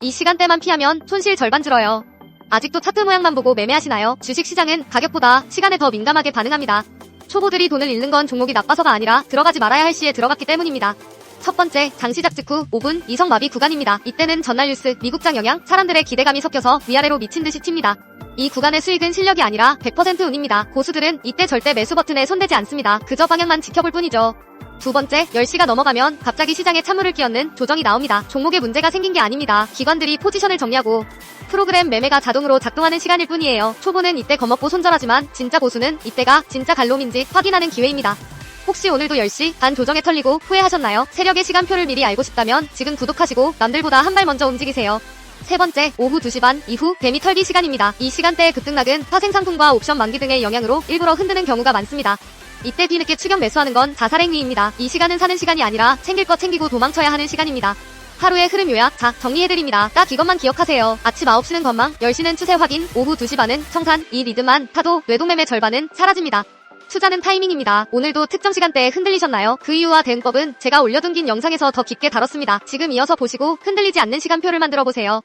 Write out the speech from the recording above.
이 시간대만 피하면 손실 절반 줄어요. 아직도 차트 모양만 보고 매매하시나요? 주식시장은 가격보다 시간에 더 민감하게 반응합니다. 초보들이 돈을 잃는 건 종목이 나빠서가 아니라 들어가지 말아야 할 시에 들어갔기 때문입니다. 첫 번째, 장 시작 직후 5분 이성마비 구간입니다. 이때는 전날 뉴스, 미국장 영향, 사람들의 기대감이 섞여서 위아래로 미친 듯이 칩니다. 이 구간의 수익은 실력이 아니라 100% 운입니다. 고수들은 이때 절대 매수 버튼에 손대지 않습니다. 그저 방향만 지켜볼 뿐이죠. 두 번째, 10시가 넘어가면 갑자기 시장에 찬물을 끼얹는 조정이 나옵니다. 종목에 문제가 생긴 게 아닙니다. 기관들이 포지션을 정리하고 프로그램 매매가 자동으로 작동하는 시간일 뿐이에요. 초보는 이때 겁먹고 손절하지만 진짜 고수는 이때가 진짜 갈롬인지 확인하는 기회입니다. 혹시 오늘도 10시 반 조정에 털리고 후회하셨나요? 세력의 시간표를 미리 알고 싶다면 지금 구독하시고 남들보다 한 발 먼저 움직이세요. 세 번째, 오후 2시 반 이후 뱀이 털기 시간입니다. 이 시간대의 급등락은 파생 상품과 옵션 만기 등의 영향으로 일부러 흔드는 경우가 많습니다. 이때 뒤늦게 추격 매수하는 건 자살 행위입니다. 이 시간은 사는 시간이 아니라 챙길 거 챙기고 도망쳐야 하는 시간입니다. 하루의 흐름 요약, 자, 정리해드립니다. 딱 이것만 기억하세요. 아침 9시는 건망, 10시는 추세 확인, 오후 2시 반은 청산, 이 리듬만 타도 외동매매 절반은 사라집니다. 투자는 타이밍입니다. 오늘도 특정 시간대에 흔들리셨나요? 그 이유와 대응법은 제가 올려둔 긴 영상에서 더 깊게 다뤘습니다. 지금 이어서 보시고 흔들리지 않는 시간표를 만들어 보세요.